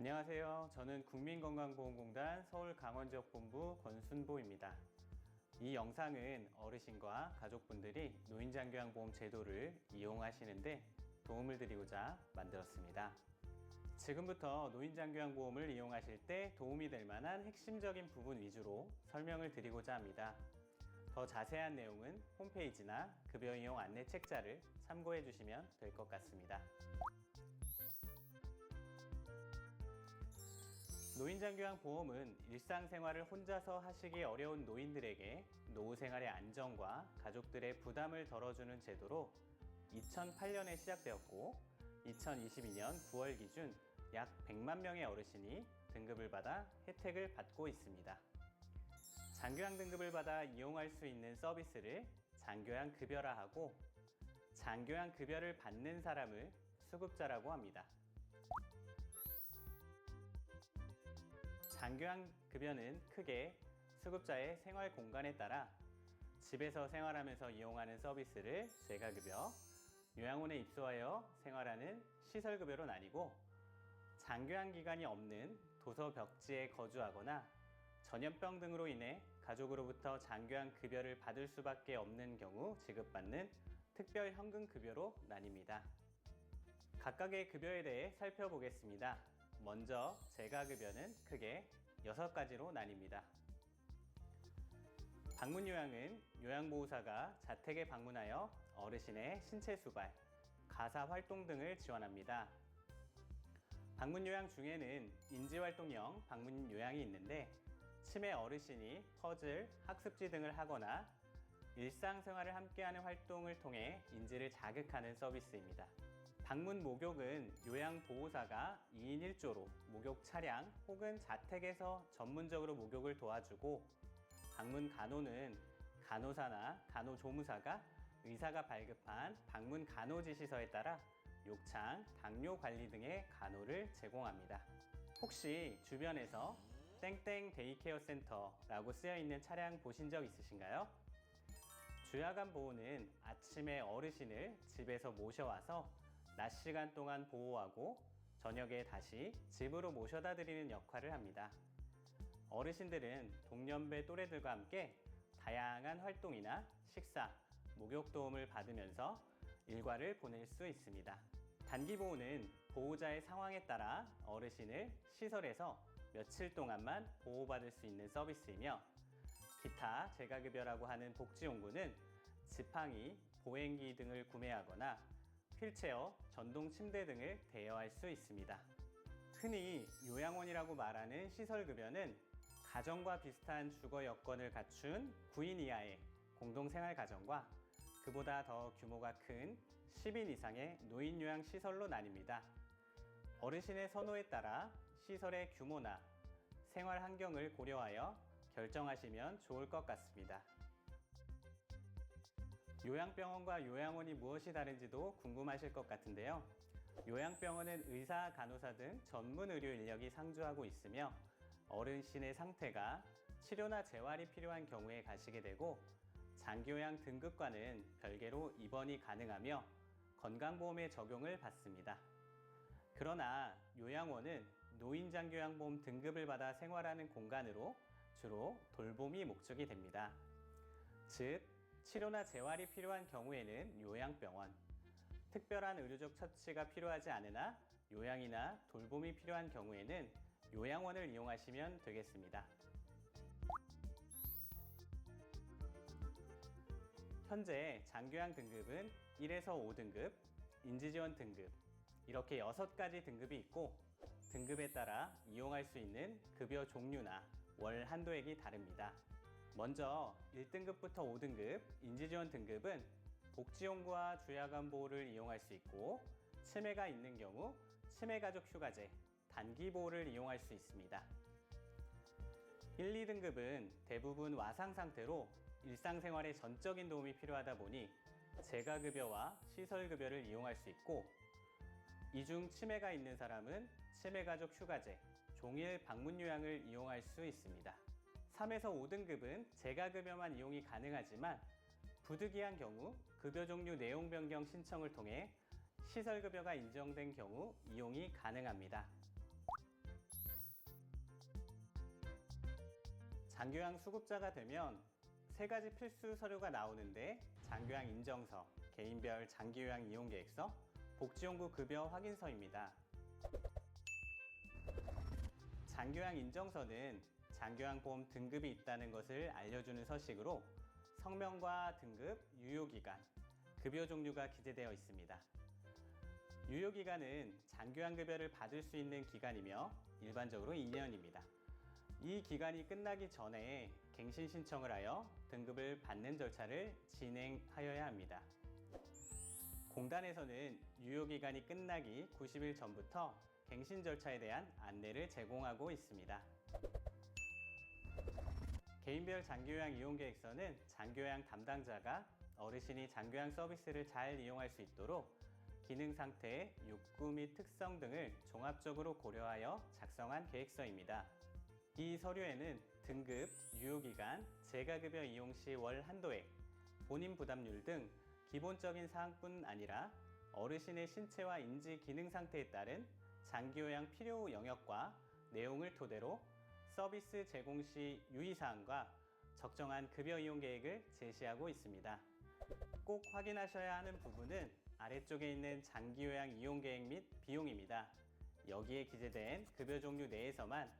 안녕하세요. 저는 국민건강보험공단 서울 강원지역본부 권순보입니다. 이 영상은 어르신과 가족분들이 노인장교양보험 제도를 이용하시는데 도움을 드리고자 만들었습니다. 지금부터 노인장교양보험을 이용하실 때 도움이 될 만한 핵심적인 부분 위주로 설명을 드리고자 합니다. 더 자세한 내용은 홈페이지나 급여 이용 안내 책자를 참고해 주시면 될 것 같습니다. 노인장교양보험은 일상생활을 혼자서 하시기 어려운 노인들에게 노후 생활의 안정과 가족들의 부담을 덜어주는 제도로 2008년에 시작되었고 2022년 9월 기준 약 100만 명의 어르신이 등급을 받아 혜택을 받고 있습니다. 장교양 등급을 받아 이용할 수 있는 서비스를 장교양 급여라 하고 장교양 급여를 받는 사람을 수급자라고 합니다. 장교양 급여는 크게 수급자의 생활 공간에 따라 집에서 생활하면서 이용하는 서비스를 재가급여, 요양원에 입소하여 생활하는 시설급여로 나뉘고 장교양 기간이 없는 도서 벽지에 거주하거나 전염병 등으로 인해 가족으로부터 장교양 급여를 받을 수밖에 없는 경우 지급받는 특별 현금 급여로 나뉩니다. 각각의 급여에 대해 살펴보겠습니다. 먼저 재가급여는 크게 6가지로 나뉩니다. 방문 요양은 요양보호사가 자택에 방문하여 어르신의 신체 수발, 가사 활동 등을 지원합니다. 방문 요양 중에는 인지활동형 방문 요양이 있는데 치매 어르신이 퍼즐, 학습지 등을 하거나 일상생활을 함께하는 활동을 통해 인지를 자극하는 서비스입니다. 방문 목욕은 요양보호사가 2인 1조로 목욕 차량 혹은 자택에서 전문적으로 목욕을 도와주고 방문 간호는 간호사나 간호조무사가 의사가 발급한 방문 간호 지시서에 따라 욕창, 당뇨 관리 등의 간호를 제공합니다. 혹시 주변에서 땡땡 데이케어 센터라고 쓰여 있는 차량 보신 적 있으신가요? 주야간 보호는 아침에 어르신을 집에서 모셔와서 낮 시간 동안 보호하고 저녁에 다시 집으로 모셔다 드리는 역할을 합니다. 어르신들은 동년배 또래들과 함께 다양한 활동이나 식사, 목욕 도움을 받으면서 일과를 보낼 수 있습니다. 단기 보호는 보호자의 상황에 따라 어르신을 시설에서 며칠 동안만 보호받을 수 있는 서비스이며 기타 재가급여라고 하는 복지용구는 지팡이, 보행기 등을 구매하거나 휠체어, 전동 침대 등을 대여할 수 있습니다. 흔히 요양원이라고 말하는 시설급여는 가정과 비슷한 주거 여건을 갖춘 9인 이하의 공동생활 가정과 그보다 더 규모가 큰 10인 이상의 노인 요양 시설로 나뉩니다. 어르신의 선호에 따라 시설의 규모나 생활 환경을 고려하여 결정하시면 좋을 것 같습니다. 요양병원과 요양원이 무엇이 다른지도 궁금하실 것 같은데요. 요양병원은 의사, 간호사 등 전문 의료 인력이 상주하고 있으며 어르신의 상태가 치료나 재활이 필요한 경우에 가시게 되고 장기요양 등급과는 별개로 입원이 가능하며 건강보험의 적용을 받습니다. 그러나 요양원은 노인장교양보험 등급을 받아 생활하는 공간으로 주로 돌봄이 목적이 됩니다. 즉, 치료나 재활이 필요한 경우에는 요양병원, 특별한 의료적 처치가 필요하지 않으나 요양이나 돌봄이 필요한 경우에는 요양원을 이용하시면 되겠습니다. 현재 장교양 등급은 1에서 5등급, 인지지원 등급, 이렇게 6가지 등급이 있고 등급에 따라 이용할 수 있는 급여 종류나 월 한도액이 다릅니다. 먼저 1등급부터 5등급 인지지원 등급은 복지용구와 주야간 보호를 이용할 수 있고 치매가 있는 경우 치매가족 휴가제, 단기 보호를 이용할 수 있습니다. 1, 2등급은 대부분 와상 상태로 일상생활에 전적인 도움이 필요하다 보니 재가급여와 시설급여를 이용할 수 있고 이중 치매가 있는 사람은 치매가족 휴가제, 종일 방문 요양을 이용할 수 있습니다. 3에서 5등급은 재가급여만 이용이 가능하지만 부득이한 경우 급여 종류 내용 변경 신청을 통해 시설급여가 인정된 경우 이용이 가능합니다. 장교양 수급자가 되면 세 가지 필수 서류가 나오는데 장교양 인정서, 개인별 장교양 이용 계획서, 복지연구 급여 확인서입니다. 장교양 인정서는 장교양보험 등급이 있다는 것을 알려주는 서식으로 성명과 등급, 유효기간, 급여 종류가 기재되어 있습니다. 유효기간은 장교양급여를 받을 수 있는 기간이며 일반적으로 2년입니다. 이 기간이 끝나기 전에 갱신 신청을 하여 등급을 받는 절차를 진행하여야 합니다. 공단에서는 유효기간이 끝나기 90일 전부터 갱신 절차에 대한 안내를 제공하고 있습니다. 개인별 장교양 이용 계획서는 장교양 담당자가 어르신이 장교양 서비스를 잘 이용할 수 있도록 기능 상태, 욕구 및 특성 등을 종합적으로 고려하여 작성한 계획서입니다. 이 서류에는 등급, 유효기간, 재가급여 이용 시 월 한도액, 본인 부담률 등 기본적인 사항뿐 아니라 어르신의 신체와 인지 기능 상태에 따른 장기요양 필요 영역과 내용을 토대로 서비스 제공 시 유의사항과 적정한 급여 이용 계획을 제시하고 있습니다. 꼭 확인하셔야 하는 부분은 아래쪽에 있는 장기 요양 이용 계획 및 비용입니다. 여기에 기재된 급여 종류 내에서만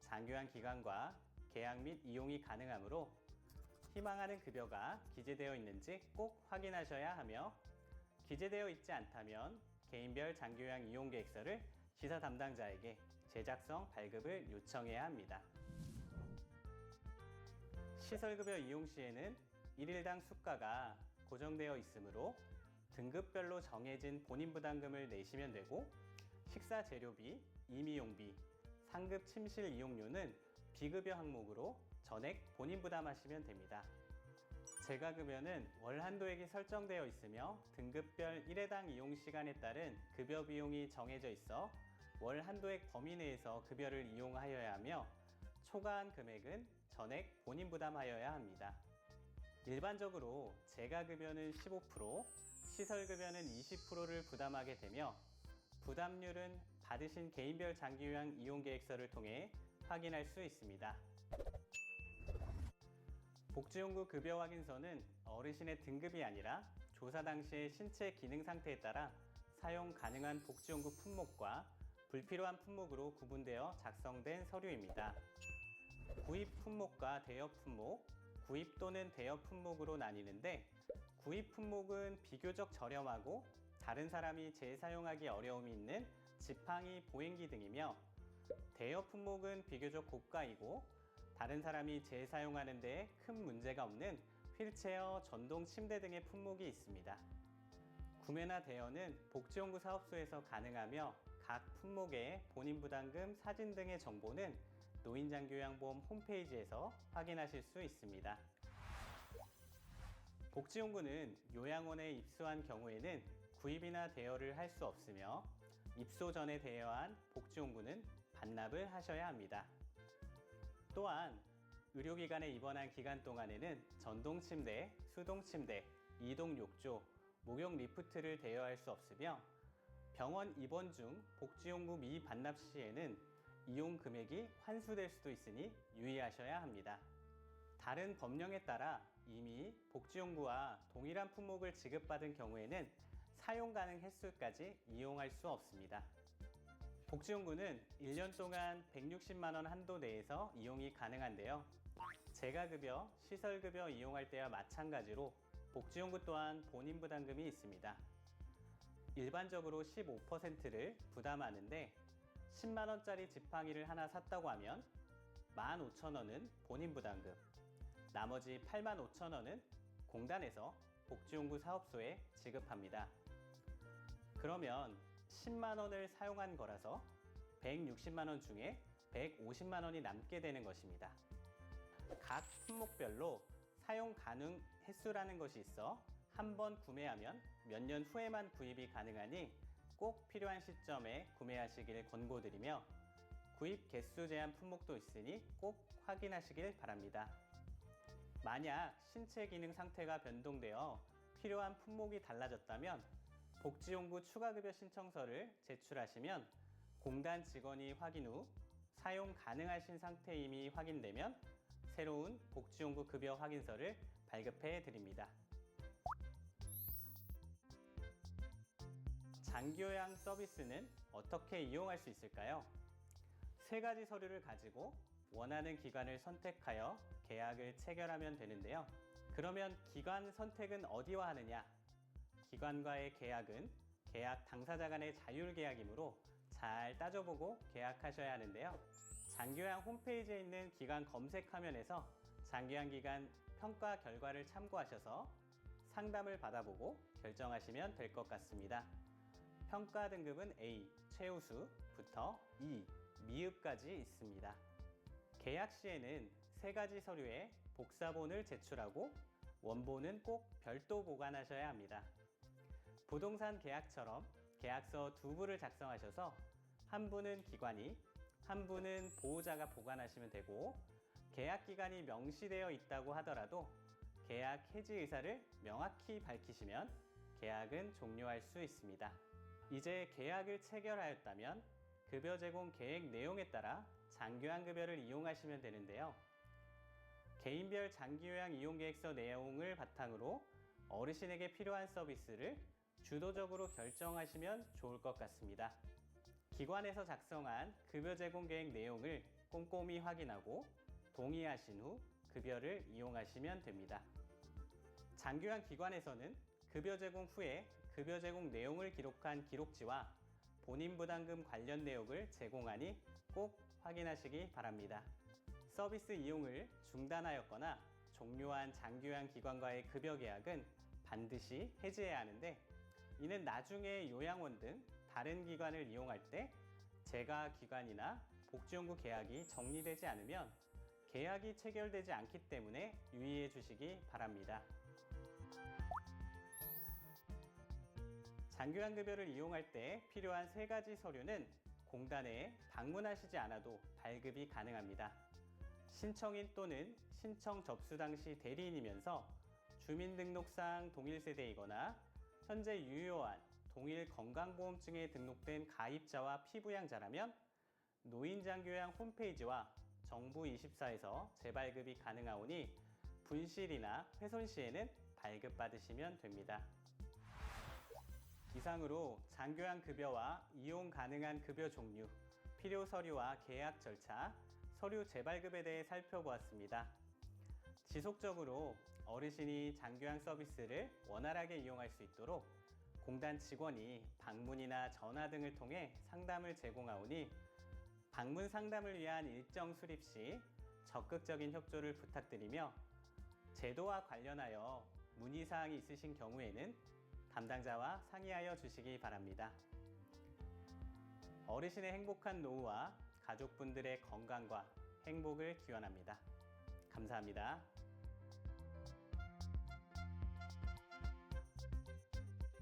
장교양 기간과 계약 및 이용이 가능하므로 희망하는 급여가 기재되어 있는지 꼭 확인하셔야 하며 기재되어 있지 않다면 개인별 장교양 이용 계획서를 지사 담당자에게 제작성 발급을 요청해야 합니다. 시설급여 이용 시에는 일일당 수가가 고정되어 있으므로 등급별로 정해진 본인 부담금을 내시면 되고 식사 재료비, 임의용비, 상급 침실 이용료는 비급여 항목으로 전액 본인 부담하시면 됩니다. 재가급여는 월 한도액이 설정되어 있으며 등급별 1회당 이용 시간에 따른 급여 비용이 정해져 있어 월 한도액 범위 내에서 급여를 이용하여야 하며 초과한 금액은 전액 본인 부담하여야 합니다. 일반적으로 재가급여는 15%, 시설급여는 20%를 부담하게 되며 부담률은 받으신 개인별 장기요양 이용계획서를 통해 확인할 수 있습니다. 복지용구 급여 확인서는 어르신의 등급이 아니라 조사 당시의 신체 기능 상태에 따라 사용 가능한 복지용구 품목과 불필요한 품목으로 구분되어 작성된 서류입니다. 구입 품목과 대여 품목, 구입 또는 대여 품목으로 나뉘는데 구입 품목은 비교적 저렴하고 다른 사람이 재사용하기 어려움이 있는 지팡이, 보행기 등이며 대여 품목은 비교적 고가이고 다른 사람이 재사용하는 데 큰 문제가 없는 휠체어, 전동 침대 등의 품목이 있습니다. 구매나 대여는 복지용구 사업소에서 가능하며 각 품목의 본인 부담금, 사진 등의 정보는 노인장교양보험 홈페이지에서 확인하실 수 있습니다. 복지용구는 요양원에 입소한 경우에는 구입이나 대여를 할 수 없으며 입소 전에 대여한 복지용구는 반납을 하셔야 합니다. 또한 의료기관에 입원한 기간 동안에는 전동 침대, 수동 침대, 이동 욕조, 목욕 리프트를 대여할 수 없으며 병원 입원 중 복지용구 미반납 시에는 이용 금액이 환수될 수도 있으니 유의하셔야 합니다. 다른 법령에 따라 이미 복지용구와 동일한 품목을 지급받은 경우에는 사용 가능 횟수까지 이용할 수 없습니다. 복지용구는 1년 동안 160만 원 한도 내에서 이용이 가능한데요. 재가급여, 시설급여 이용할 때와 마찬가지로 복지용구 또한 본인 부담금이 있습니다. 일반적으로 15%를 부담하는데 10만 원짜리 지팡이를 하나 샀다고 하면 15,000원은 본인 부담금, 나머지 85,000원은 공단에서 복지용구 사업소에 지급합니다. 그러면 10만 원을 사용한 거라서 160만 원 중에 150만 원이 남게 되는 것입니다. 각 품목별로 사용 가능 횟수라는 것이 있어 한 번 구매하면 몇 년 후에만 구입이 가능하니 꼭 필요한 시점에 구매하시길 권고드리며 구입 개수 제한 품목도 있으니 꼭 확인하시길 바랍니다. 만약 신체 기능 상태가 변동되어 필요한 품목이 달라졌다면 복지용구 추가급여 신청서를 제출하시면 공단 직원이 확인 후 사용 가능하신 상태임이 확인되면 새로운 복지용구 급여 확인서를 발급해 드립니다. 장기요양 서비스는 어떻게 이용할 수 있을까요? 세 가지 서류를 가지고 원하는 기관을 선택하여 계약을 체결하면 되는데요. 그러면 기관 선택은 어디와 하느냐? 기관과의 계약은 계약 당사자 간의 자율 계약이므로 잘 따져보고 계약하셔야 하는데요. 장기요양 홈페이지에 있는 기관 검색 화면에서 장기요양 기간 평가 결과를 참고하셔서 상담을 받아보고 결정하시면 될 것 같습니다. 평가 등급은 A, 최우수부터 E, 미흡까지 있습니다. 계약 시에는 세 가지 서류에 복사본을 제출하고 원본은 꼭 별도 보관하셔야 합니다. 부동산 계약처럼 계약서 두 부를 작성하셔서 한 부는 기관이, 한 부는 보호자가 보관하시면 되고 계약 기간이 명시되어 있다고 하더라도 계약 해지 의사를 명확히 밝히시면 계약은 종료할 수 있습니다. 이제 계약을 체결하였다면 급여 제공 계획 내용에 따라 장기요양 급여를 이용하시면 되는데요. 개인별 장기요양 이용 계획서 내용을 바탕으로 어르신에게 필요한 서비스를 주도적으로 결정하시면 좋을 것 같습니다. 기관에서 작성한 급여 제공 계획 내용을 꼼꼼히 확인하고 동의하신 후 급여를 이용하시면 됩니다. 장기요양 기관에서는 급여 제공 후에 급여 제공 내용을 기록한 기록지와 본인 부담금 관련 내역을 제공하니 꼭 확인하시기 바랍니다. 서비스 이용을 중단하였거나 종료한 장기요양 기관과의 급여 계약은 반드시 해지해야 하는데 이는 나중에 요양원 등 다른 기관을 이용할 때 재가 기관이나 복지연구 계약이 정리되지 않으면 계약이 체결되지 않기 때문에 유의해 주시기 바랍니다. 장기요양 급여를 이용할 때 필요한 세 가지 서류는 공단에 방문하시지 않아도 발급이 가능합니다. 신청인 또는 신청 접수 당시 대리인이면서 주민등록상 동일 세대이거나 현재 유효한 동일 건강보험증에 등록된 가입자와 피부양자라면 노인장교양 홈페이지와 정부24에서 재발급이 가능하오니 분실이나 훼손 시에는 발급받으시면 됩니다. 이상으로 장교양 급여와 이용 가능한 급여 종류, 필요 서류와 계약 절차, 서류 재발급에 대해 살펴보았습니다. 지속적으로 어르신이 장교양 서비스를 원활하게 이용할 수 있도록 공단 직원이 방문이나 전화 등을 통해 상담을 제공하오니 방문 상담을 위한 일정 수립 시 적극적인 협조를 부탁드리며 제도와 관련하여 문의사항이 있으신 경우에는 담당자와 상의하여 주시기 바랍니다. 어르신의 행복한 노후와 가족분들의 건강과 행복을 기원합니다. 감사합니다.